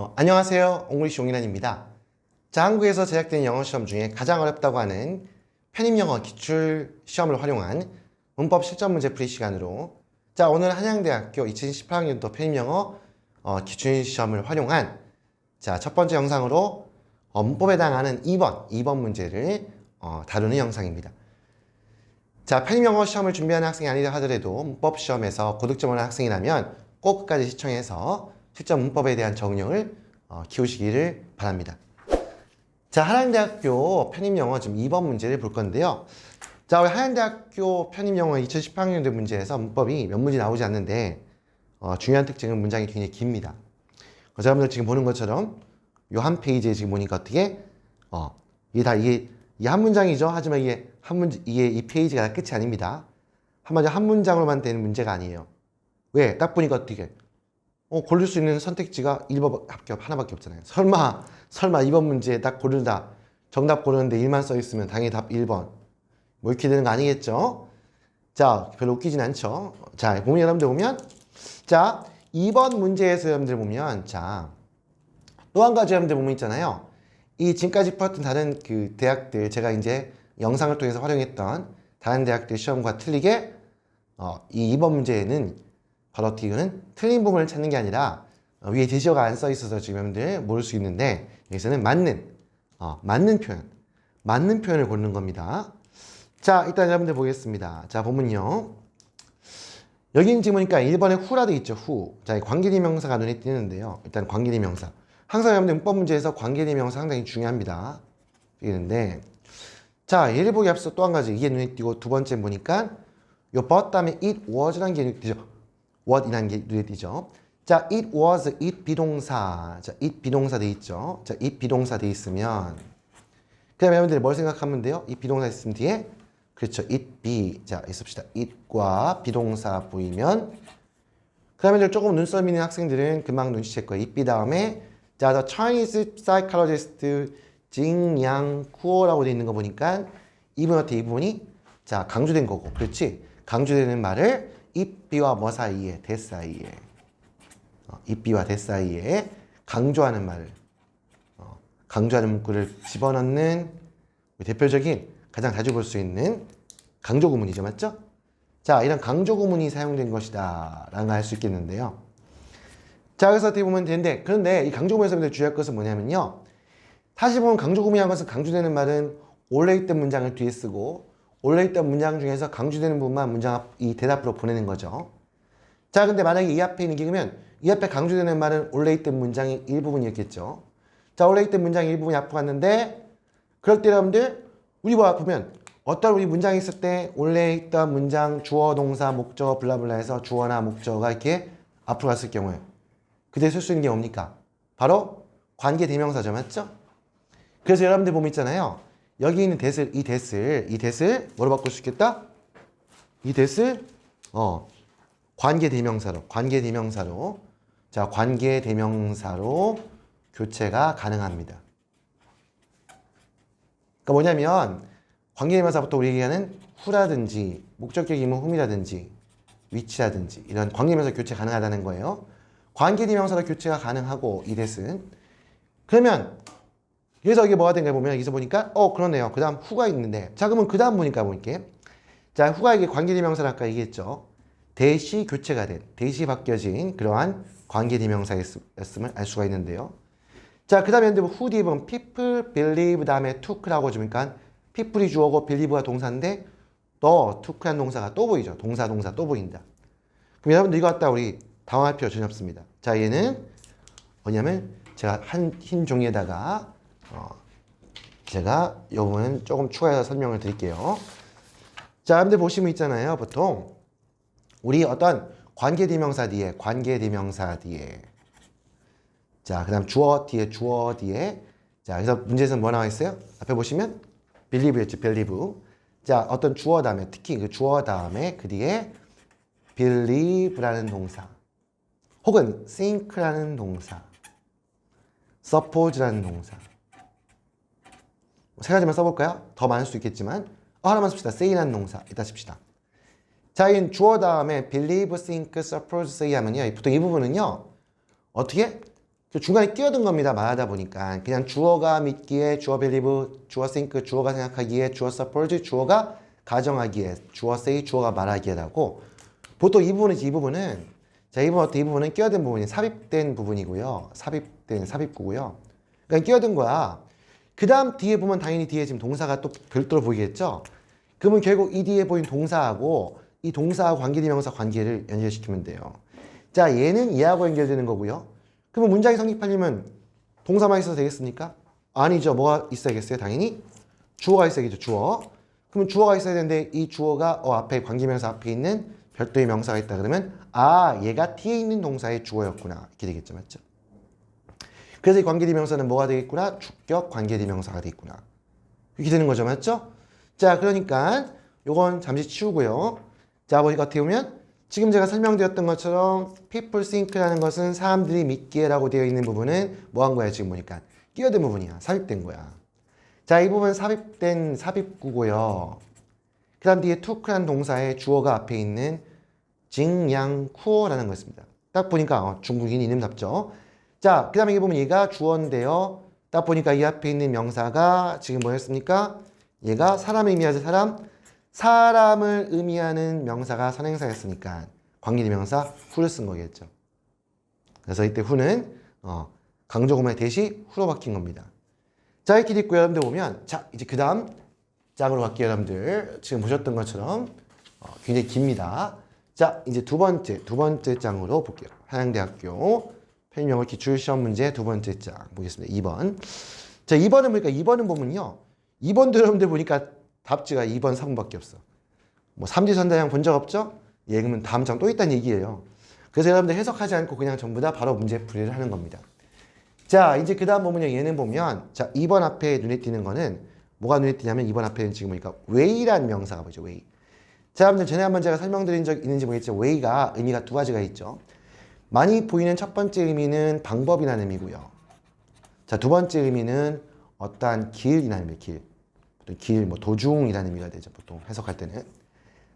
어, 안녕하세요. 옹글리시 용인환입니다. 자, 한국에서 제작된 영어 시험 중에 가장 어렵다고 하는 편입 영어 기출 시험을 활용한 문법 실전 문제 풀이 시간으로 자, 오늘 한양대학교 2018학년도 편입 영어 어, 기출 시험을 활용한 자, 첫 번째 영상으로 어, 문법에 해당하는 2번, 2번 문제를 어, 다루는 영상입니다. 자, 편입 영어 시험을 준비하는 학생이 아니라 하더라도 문법 시험에서 고득점을 하는 학생이라면 꼭 끝까지 시청해서 실전 문법에 대한 적응력을 어, 키우시기를 바랍니다. 자, 한양대학교 편입영어 지금 2번 문제를 볼 건데요. 자, 우리 한양대학교 편입영어 2018학년도 문제에서 문법이 몇 문제 나오지 않는데 어, 중요한 특징은 문장이 굉장히 깁니다. 어, 여러분들 지금 보는 것처럼 이한 페이지에 지금 보니까 어떻게 어, 이게 다 이게 이 한 문장이죠. 하지만 이게 한 문제 이게 이 페이지가 다 끝이 아닙니다. 한마디 한 문장으로만 되는 문제가 아니에요. 왜? 딱 보니까 어떻게 어, 고를 수 있는 선택지가 1번 합격 하나밖에 없잖아요. 설마, 설마 2번 문제에 딱 고르다. 정답 고르는데 1만 써 있으면 당연히 답 1번. 뭐 이렇게 되는 거 아니겠죠? 자, 별로 웃기진 않죠? 자, 보면 여러분들 보면, 자, 2번 문제에서 여러분들 보면, 자, 또 한 가지 여러분들 보면 있잖아요. 이 지금까지 풀었던 다른 그 대학들, 제가 이제 영상을 통해서 활용했던 다른 대학들 시험과 틀리게, 어, 이 2번 문제에는 바로 어떻게 이거는 틀린 부분을 찾는 게 아니라 어, 위에 제시어가 안 써 있어서 지금 여러분들 모를 수 있는데 여기서는 맞는 어, 맞는 표현 맞는 표현을 고르는 겁니다. 자 일단 여러분들 보겠습니다. 자 보면요. 여기는 지금 보니까 1번에 후라 돼 있죠. 후. 자, 이 관계대명사가 눈에 띄는데요. 일단 관계대명사. 항상 여러분들 문법 문제에서 관계대명사 상당히 중요합니다. 띄는데 자, 예를 보기 앞서 또 한 가지 이게 눈에 띄고 두 번째 보니까 요 다음에 it was라는 게 눈에 띄죠. What이라는 게 눈에 띄죠. 자, it was, it 비동사. 자, it 비동사 돼 있죠. 자, it 비동사 돼 있으면 그 다음에 여러분들이 뭘 생각하면 돼요? 이 비동사 있으면 뒤에 그렇죠. it be. 자, 있읍시다. it과 비동사 보이면 그 다음에 조금 눈썰미 있는 학생들은 금방 눈치챌 거예요. it be 다음에 자, the Chinese psychologist 징양 쿠어라고 돼 있는 거 보니까 이분한테 이 부분이 자, 강조된 거고. 그렇지? 강조되는 말을 be와 뭐 사이에? 대 사이에. 어, be와 대 사이에 강조하는 말을 어, 강조하는 문구를 집어넣는 대표적인 가장 자주 볼 수 있는 강조 구문이죠. 맞죠? 자, 이런 강조 구문이 사용된 것이다. 라는 걸알수 있겠는데요. 자, 그래서 어떻게 보면 되는데, 그런데 이 강조 구문에서 주의할 것은 뭐냐면요. 다시 보면 강조 구문이라는 것은 강조되는 말은 원래 있던 문장을 뒤에 쓰고, 원래 있던 문장 중에서 강조되는 부분만 문장 앞, 이 대답으로 보내는 거죠. 자, 근데 만약에 이 앞에 있는 게 그러면 이 앞에 강조되는 말은 원래 있던 문장의 일부분이었겠죠. 자, 원래 있던 문장의 일부분이 앞으로 갔는데, 그럴 때 여러분들, 우리 뭐 보면 어떤 우리 문장이 있을 때 원래 있던 문장 주어, 동사, 목적, 블라블라 해서 주어나 목적어가 이렇게 앞으로 갔을 경우에 그때 쓸 수 있는 게 뭡니까? 바로 관계 대명사죠. 맞죠? 그래서 여러분들 보면 있잖아요. 여기 있는 대을, 이 대을, 이 대을 뭐로 바꿀 수 있겠다? 이 대을, 어, 관계 대명사로, 관계 대명사로, 자, 관계 대명사로 교체가 가능합니다. 그러니까 뭐냐면 관계 대명사부터 우리 얘기하는 후라든지 목적격 의문 흠이라든지 위치라든지 이런 관계 대명사 교체 가능하다는 거예요. 관계 대명사로 교체가 가능하고 이 대은 그러면 그래서 이게 뭐가 된가 보면 여기서 보니까 어 그러네요. 그 다음 후가 있는데 자 그러면 그 다음 보니까 볼게. 자 후가 이게 관계대명사를 아까 얘기했죠. 대시 교체가 된 대시 바뀌어진 그러한 관계대명사였음을 알 수가 있는데요. 자, 그 다음에 who 뒤에 보면 people, believe 다음에 took라고 주니까 people이 주어고 believe가 동사인데 또 took란 동사가 또 보이죠. 동사, 동사 또 보인다. 그럼 여러분들 이거 갖다 우리 당황할 필요 전혀 없습니다. 자, 얘는 뭐냐면 제가 한 흰 종이에다가 어, 제가 요 부분은 조금 추가해서 설명을 드릴게요. 자, 여러분들 보시면 있잖아요. 보통 우리 어떤 관계대명사 뒤에 관계대명사 뒤에 자, 그 다음 주어 뒤에 주어 뒤에 자, 그래서 문제에서는 뭐 나와 있어요? 앞에 보시면 believe였죠, believe. 자, 어떤 주어 다음에 특히 그 주어 다음에 그 뒤에 believe라는 동사 혹은 think라는 동사 suppose라는 동사 세 가지만 써볼까요? 더 많을 수 있겠지만 어, 하나만 씁시다. say라는 동사 이따 씁시다. 자, 이 주어 다음에 believe, think, suppose, say 하면요. 보통 이 부분은요. 어떻게? 그 중간에 끼어든 겁니다. 말하다 보니까 그냥 주어가 믿기에, 주어 believe, 주어 think, 주어가 생각하기에, 주어 suppose, 주어가 가정하기에, 주어 say, 주어가 말하기에라고 보통 이 부분은 이 부분은 자, 이 부분 어때? 이 부분은 끼어든 부분이 삽입된 부분이고요. 삽입된 삽입구고요. 그러니까 끼어든 거야. 그 다음 뒤에 보면 당연히 뒤에 지금 동사가 또 별도로 보이겠죠? 그러면 결국 이 뒤에 보인 동사하고 이 동사하고 관계대명사 관계를 연결시키면 돼요. 자, 얘는 얘하고 연결되는 거고요. 그러면 문장이 성립하려면 동사만 있어도 되겠습니까? 아니죠. 뭐가 있어야겠어요? 당연히 주어가 있어야겠죠. 주어. 그러면 주어가 있어야 되는데 이 주어가 어, 앞에 관계명사 앞에 있는 별도의 명사가 있다 그러면 아 얘가 뒤에 있는 동사의 주어였구나 이렇게 되겠죠. 맞죠? 그래서 이 관계대명사는 뭐가 되겠구나? 주격 관계대명사가 되겠구나. 이렇게 되는 거죠. 맞죠? 자, 그러니까 요건 잠시 치우고요. 자, 보니까 어떻게 보면 지금 제가 설명드렸던 것처럼 people think라는 것은 사람들이 믿기에 라고 되어 있는 부분은 뭐 한 거야, 지금 보니까. 끼어든 부분이야. 삽입된 거야. 자, 이 부분 삽입된 삽입구고요. 그 다음 뒤에 took라는 동사의 주어가 앞에 있는 징양 쿠어라는 거였습니다. 딱 보니까 어, 중국인 이름답죠. 자, 그 다음에 이게 보면 얘가 주어인데요. 딱 보니까 이 앞에 있는 명사가 지금 뭐였습니까? 얘가 사람을 의미하지 사람, 사람을 의미하는 명사가 선행사였으니까 관계대명사 후를 쓴 거겠죠. 그래서 이때 후는 어, 강조구문의 대시 후로 바뀐 겁니다. 자 이렇게 됐고요. 여러분들 보면 자 이제 그 다음 짝으로 갈게요. 여러분들 지금 보셨던 것처럼 어, 굉장히 깁니다. 자 이제 두 번째 두 번째 장으로 볼게요. 한양대학교 편입 영어 기출 시험 문제 두 번째 장 보겠습니다. 2번. 자 2번은 보니까 2번은 보면요. 2번도 여러분들 보니까 답지가 2번, 3번밖에 없어. 뭐 삼지선다형 본 적 없죠? 예, 그러면 다음 장 또 있다는 얘기예요. 그래서 여러분들 해석하지 않고 그냥 전부 다 바로 문제 풀이를 하는 겁니다. 자, 이제 그 다음 보면요. 얘는 보면, 자, 2번 앞에 눈에 띄는 거는, 뭐가 눈에 띄냐면 2번 앞에는 지금 보니까 way라는 명사가 보이죠, way. 자, 여러분들 전에 한번 제가 설명드린 적 있는지 모르겠지만, way가 의미가 두 가지가 있죠. 많이 보이는 첫 번째 의미는 방법이라는 의미고요. 자, 두 번째 의미는 어떠한 길이라는 의미, 길. 보통 길, 뭐 도중이라는 의미가 되죠. 보통 해석할 때는.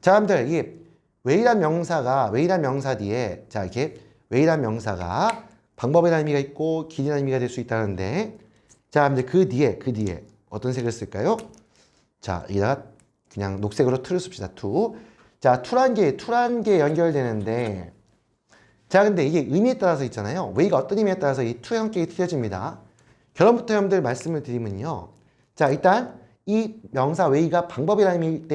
자, 여러분들 이 왜이란 명사가 왜이란 명사 뒤에 자 이렇게 왜이란 명사가 방법이라는 의미가 있고 길이라는 의미가 될 수 있다는데 자, 여러분들 그 뒤에 그 뒤에 어떤 색을 쓸까요? 자, 여기다가 그냥 녹색으로 투를 씁시다. 투. 자, 투란 게 투란 게 연결되는데 자, 근데 이게 의미에 따라서 있잖아요. 왜이가 어떤 의미에 따라서 이투 형격이 틀려집니다. 결론부터 여러분들 말씀을 드리면요. 자, 일단 이 명사 웨이가 방법이라는 의미일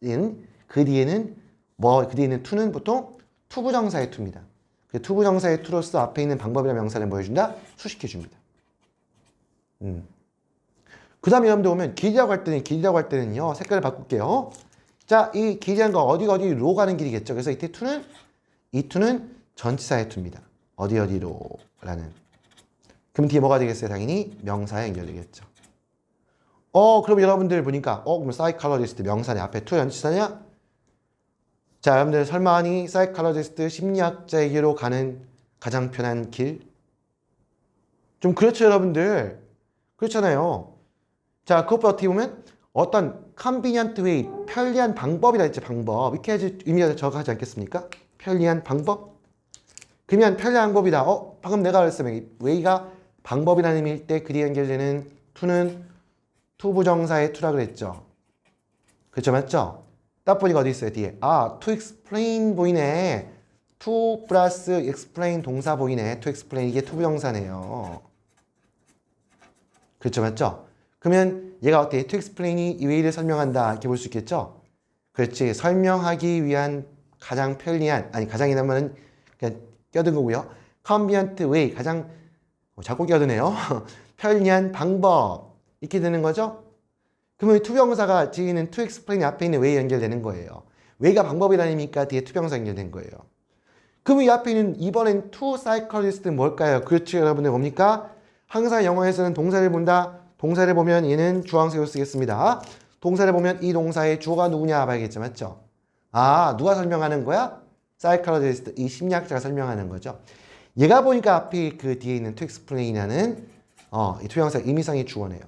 때는 그 뒤에는 뭐 그 뒤에는 투는 보통 투부정사의 투입니다. 그 투부정사의 투로서 앞에 있는 방법이라는 명사를 뭐 해준다? 수식해 줍니다. 음. 그 다음에 여러분들 보면 길이라고 할 때는 길이라고 할 때는요 색깔을 바꿀게요. 자, 이 길이라는 거 어디 어디로 가는 길이겠죠. 그래서 이때 투는 이 투는 전치사의 투입니다. 어디 어디로 라는. 그럼 뒤에 뭐가 되겠어요? 당연히 명사에 연결되겠죠. 어, 그럼 여러분들 보니까, 어, 그럼 사이칼러지스트 명사네. 앞에 투 연치사냐? 자, 여러분들 설마 아니 사이칼러지스트 심리학자에게로 가는 가장 편한 길? 좀 그렇죠, 여러분들. 그렇잖아요. 자, 그것보다 어떻게 보면 어떤 컨비니언트 웨이, 편리한 방법이라 했죠, 방법. 이렇게 해야지 의미가 적하지 않겠습니까? 편리한 방법? 그러면 편리한 방법이다. 어, 방금 내가 말했으면 웨이가 방법이라는 의미일 때 그리 연결되는 투는 투부정사의 투라 그랬죠. 그렇죠, 맞죠? 딱 보니까 어디 있어요, 뒤에. 아, to explain 보이네. to 플러스 explain 동사 보이네. to explain 이게 투부정사네요. 그렇죠, 맞죠? 그러면 얘가 어때? to explain이 이 웨이를 설명한다. 이렇게 볼 수 있겠죠? 그렇지. 설명하기 위한 가장 편리한, 아니, 가장이라면 그냥 껴든 거고요. convenient way, 가장, 어, 자꾸 껴드네요. 편리한 방법. 이렇게 되는 거죠? 그러면 투병사가 뒤에는 to explain 앞에 있는 way 연결되는 거예요. way가 방법이라는 의미니까 뒤에 투병사 연결된 거예요. 그러면 이 앞에 있는 이번엔 to psychologist 뭘까요? 그렇죠, 여러분들 뭡니까? 항상 영어에서는 동사를 본다. 동사를 보면 얘는 주황색으로 쓰겠습니다. 동사를 보면 이 동사의 주어가 누구냐 봐야겠죠, 맞죠? 아, 누가 설명하는 거야? Psychologist, 이 심리학자가 설명하는 거죠. 얘가 보니까 앞에 그 뒤에 있는 explain이라는 어, 이 투명사 의미상의 주어네요.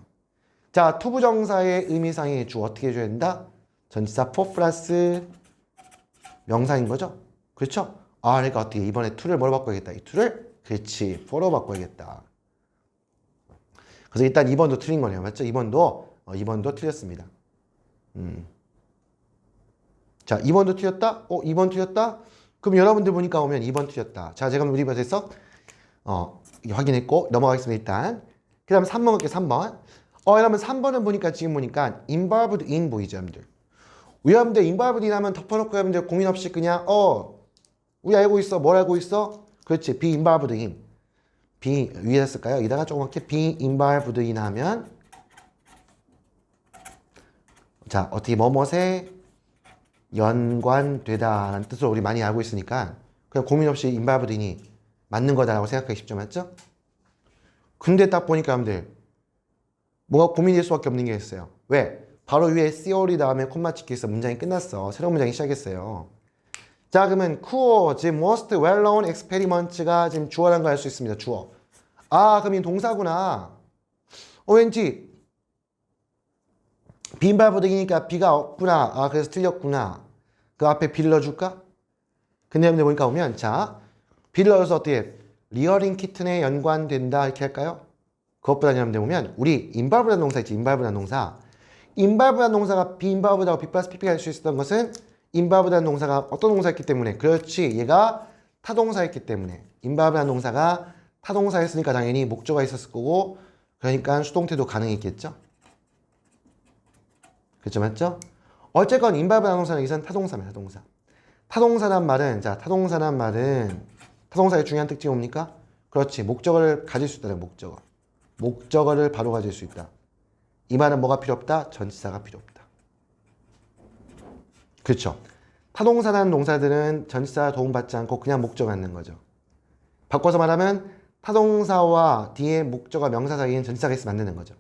자, 투부정사의 의미상의 주 어떻게 해줘야 된다? 전치사 for 플러스 명사인 거죠? 그렇죠? 아, 그러니까 어떻게 이번에 to를 뭘 바꿔야겠다. 이 to를 그렇지. for로 바꿔야겠다. 그래서 일단 2번도 틀린 거네요. 맞죠? 2번도 어, 2번도 틀렸습니다. 음. 자, 2번도 틀렸다? 어, 2번 틀렸다? 그럼 여러분들 보니까 오면 2번 틀렸다. 자, 제가 우리 버에서 어, 확인했고 넘어가겠습니다. 일단. 그 다음 3번 갈게요. 3번. 어, 여러분 3번은 보니까 지금 보니까 involved in 보이죠, 여러분들. 여러분들 involved in 하면 덮어놓고 여러분들 고민 없이 그냥 어, 우리 알고 있어. 뭘 알고 있어? 그렇지. be involved in. be 위에다 쓸까요? 이다가 조그맣게 be involved in 하면 자, 어떻게 뭐뭇에 연관되다라는 뜻으로 우리 많이 알고 있으니까 그냥 고민 없이 in이 맞는 거다라고 생각하기 쉽죠, 맞죠? 근데 딱 보니까 여러분들 뭐가 고민될 수밖에 없는 게 있어요. 왜? 바로 위에 theory 다음에 콤마 찍혀서 문장이 끝났어. 새로운 문장이 시작했어요. 자, 그러면 쿠어, 지금 most well-known experiments가 지금 주어라는 걸 알 수 있습니다. 주어. 아, 그럼 이 동사구나. 어, 왠지 빈발부득이니까 비가 없구나. 아, 그래서 틀렸구나. 그 앞에 넣어줄까? 근데 여러분들 보니까 보면 자, 넣어서 어떻게 리어링 키튼에 연관된다 이렇게 할까요? 그것보다 여러분들 보면 우리 인발브라는 동사 있지 인발브라는 동사 인발브라는 동사가 비인발브다고 비 플러스 PP가 할 수 있었던 것은 인발브라는 동사가 어떤 동사였기 때문에 그렇지 얘가 타동사였기 때문에 인발브라는 동사가 타동사였으니까 당연히 목적어가 있었을 거고 그러니까 수동태도 가능했겠죠 그렇죠 맞죠? 어쨌건 인발브라는 동사는 여기서는 타동사입니다 타동사. 타동사란 말은 자 타동사란 말은 타동사의 중요한 특징이 뭡니까? 그렇지 목적어를 가질 수 있다는 목적어. 목적어를 바로 가질 수 있다. 이 말은 뭐가 필요 없다? 전치사가 필요 없다. 그렇죠. 타동사라는 동사들은 전치사 도움받지 않고 그냥 목적어 갖는 거죠. 바꿔서 말하면 타동사와 뒤에 목적어 명사 사이에는 전치사가 있으면 안 되는 거죠.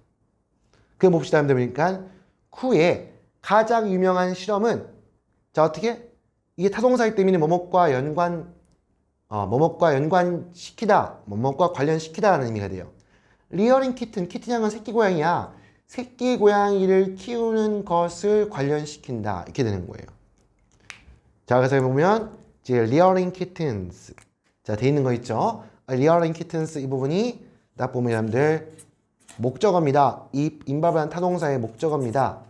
그 봅시다 여러분들 보니까 쿠의 가장 유명한 실험은 자 어떻게? 이게 타동사이기 때문에 뭐뭐과 연관 어, 뭐뭐과 연관시키다 뭐뭐과 관련시키다라는 의미가 돼요. 리어링 키튼 키튼양은 새끼 고양이야. 새끼 고양이를 키우는 것을 관련시킨다. 이렇게 되는 거예요. 자 그래서 보면 이제 리어링 키튼스. 자돼 있는 거 있죠? 리어링 키튼스 이 부분이 딱 보면 여러분들 목적어입니다. 이 인바브란 타동사의 목적어입니다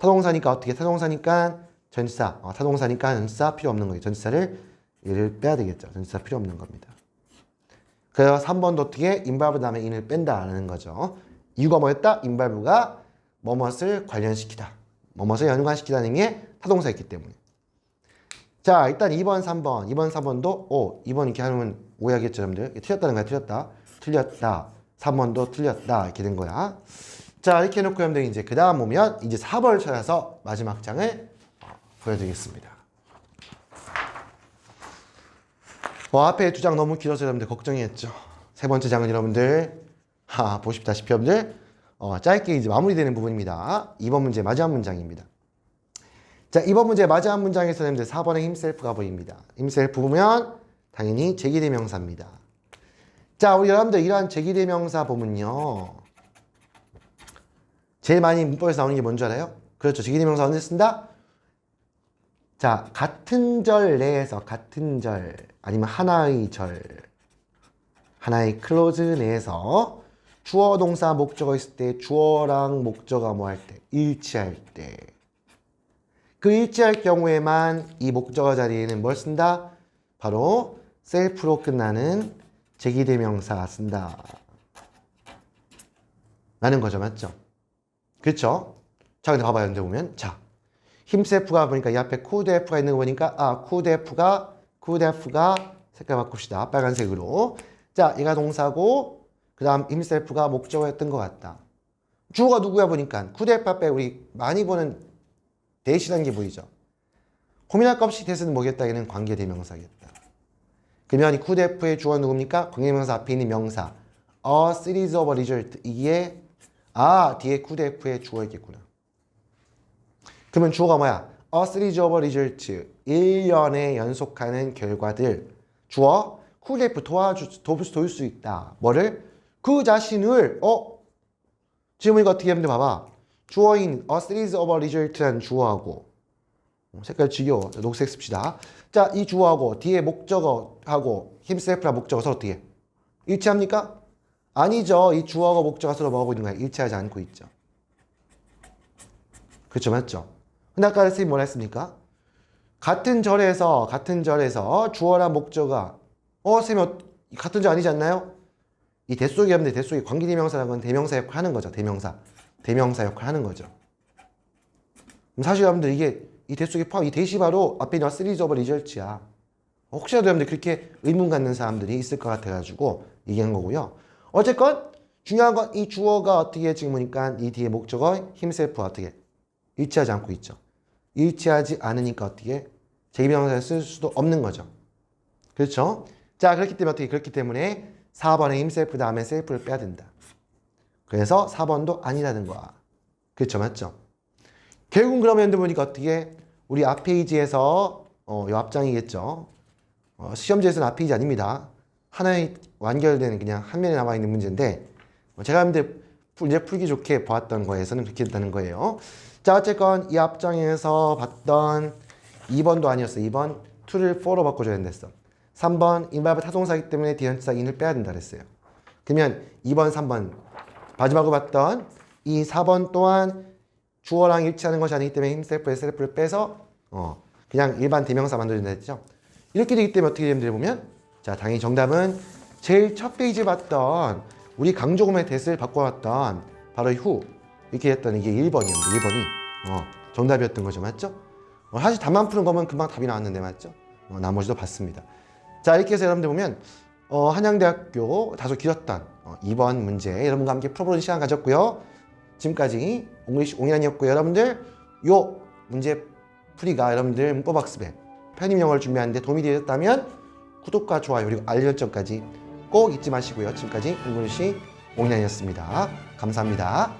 타동사니까 어떻게? 타동사니까 전치사. 어, 타동사니까 전치사 필요 없는 거예요 전치사를 얘를 빼야 되겠죠. 전치사 필요 없는 겁니다. 그래서 3번도 어떻게? 인발브 다음에 인을 뺀다라는 거죠. 이유가 뭐였다? 인발브가 뭐뭇을 관련시키다. 뭐뭇을 연관시키다는 의미의 타동사였기 때문에. 자 일단 2번 3번. 2번 3번도 오. 2번 이렇게 하면 오해하겠죠 여러분들. 틀렸다는 거야. 틀렸다. 틀렸다. 3번도 틀렸다. 이렇게 된 거야 자 이렇게 해놓고 여러분들 이제 그 다음 보면 이제 4번을 찾아서 마지막 장을 보여드리겠습니다 어, 앞에 두 장 너무 길어서 여러분들 걱정했죠 세 번째 장은 여러분들 하, 보십다시피 여러분들 어, 짧게 이제 마무리되는 부분입니다 2번 문제 마지막 문장입니다 자, 이번 문제 마지막 문장에서 여러분들 4번의 힘셀프가 보입니다. 힘셀프 보면 당연히 제기대명사입니다. 자, 우리 여러분들 이러한 제기대명사 보면요. 제일 많이 문법에서 나오는 게 뭔지 알아요? 그렇죠. 제기대명사 언제 쓴다? 자, 같은 절 내에서 같은 절 아니면 하나의 절 하나의 클로즈 내에서 주어 동사 목적어 있을 때 주어랑 목적어 뭐 할 때 일치할 때 그 일치할 경우에만 이 목적어 자리에는 뭘 쓴다? 바로 셀프로 끝나는 제기대명사 쓴다. 라는 거죠. 맞죠? 그렇죠? 자, 근데 봐봐요. 근데 보면 자, 힘셀프가 보니까 이 앞에 쿠드F가 있는 거 보니까 아, 쿠드F가 쿠드F가 색깔 바꿉시다. 빨간색으로. 자, 얘가 동사고 그 다음 힘셀프가 목적어였던 것 같다. 주어가 누구야 보니까 쿠드F 앞에 우리 많이 보는 대시라는 게 보이죠. 고민할 것 없이 대세는 뭐겠다? 얘는 관계대명사겠다. 그러면 이 쿠드F의 주어 누굽니까? 관계대명사 앞에 있는 명사. A series of result. 이게 아 뒤에 쿠드F의 주어 있겠구나. 그러면 주어가 뭐야? A series of result. 1년에 연속하는 결과들. 주어 쿠드F 도와주 도울 수 있다. 뭐를? 그 자신을 어? 지금 이거 어떻게 하면 돼? 봐봐. 주어인 a series of result라는 주어하고 어, 색깔 지겨워. 자, 녹색 씁시다. 자, 이 주어하고 뒤에 목적어하고 힘셀프라 목적어 서로 어떻게? 일치합니까? 아니죠. 이 주어하고 목적어 서로 뭐하고 있는 거야? 일치하지 않고 있죠. 그렇죠, 맞죠? 근데 아까 선생님 뭐라 했습니까? 같은 절에서 같은 절에서 주어랑 목적어가 어, 선생님 어, 같은 절 아니지 않나요? 이 대속이 하면 대속이 관계대명사라는 건 대명사 역할 하는 거죠. 대명사. 대명사 역할 하는 거죠. 사실 여러분들 이게 이 대속에 포함, 이 대시 바로 앞에 있는 시리즈 오버 리절트야. 혹시라도 여러분들 그렇게 의문 갖는 사람들이 있을 것 같아가지고 얘기한 거고요. 어쨌건 중요한 건 이 주어가 어떻게 지금 보니까 이 뒤에 목적어 힘셀프와 어떻게 일치하지 않고 있죠. 일치하지 않으니까 어떻게 제기명사를 쓸 수도 없는 거죠. 그렇죠? 자 그렇기 때문에 어떻게 그렇기 때문에 4번에 힘셀프 다음에 셀프를 빼야 된다. 그래서 4번도 아니라는 거야. 그렇죠 맞죠? 결국은 그러면 보니까 어떻게 우리 앞 페이지에서 어, 요 앞장이겠죠. 어, 시험지에서는 앞 페이지 아닙니다. 하나의 완결된 그냥 한 면에 남아 있는 문제인데 어, 제가 여러분들 문제 풀기 좋게 보았던 거에서는 그렇게 됐다는 거예요. 자 어쨌건 이 앞장에서 봤던 2번도 아니었어. 2번 2를 4로 바꿔줘야 된댔어. 3번 인발부 타동사기 때문에 디언트사 인을 빼야 된다 그랬어요. 그러면 2번, 3번 마지막으로 봤던 이 4번 또한 주어랑 일치하는 것이 아니기 때문에 힘셀프, 셀프를 빼서 어 그냥 일반 대명사 만들어준다 했죠. 이렇게 되기 때문에 어떻게 되는지 보면 자 당연히 정답은 제일 첫 페이지 봤던 우리 강조금의 대스를 바꿔왔던 바로 후 이렇게 했던 이게 1번이었는데 1번이 어 정답이었던 거죠 맞죠? 어, 사실 답만 푸는 거면 금방 답이 나왔는데 맞죠? 어, 나머지도 봤습니다. 자 이렇게 해서 여러분들 보면 어, 한양대학교 다소 길었던 어, 2번 문제 여러분과 함께 풀어보는 시간 가졌고요. 지금까지 옹글리시 옹이란이었고요. 여러분들 요 문제 풀이가 여러분들 문법학습에 편입 영어를 준비하는데 도움이 되셨다면 구독과 좋아요 그리고 알림 설정까지 꼭 잊지 마시고요. 지금까지 옹글리시 옹이란이었습니다. 감사합니다.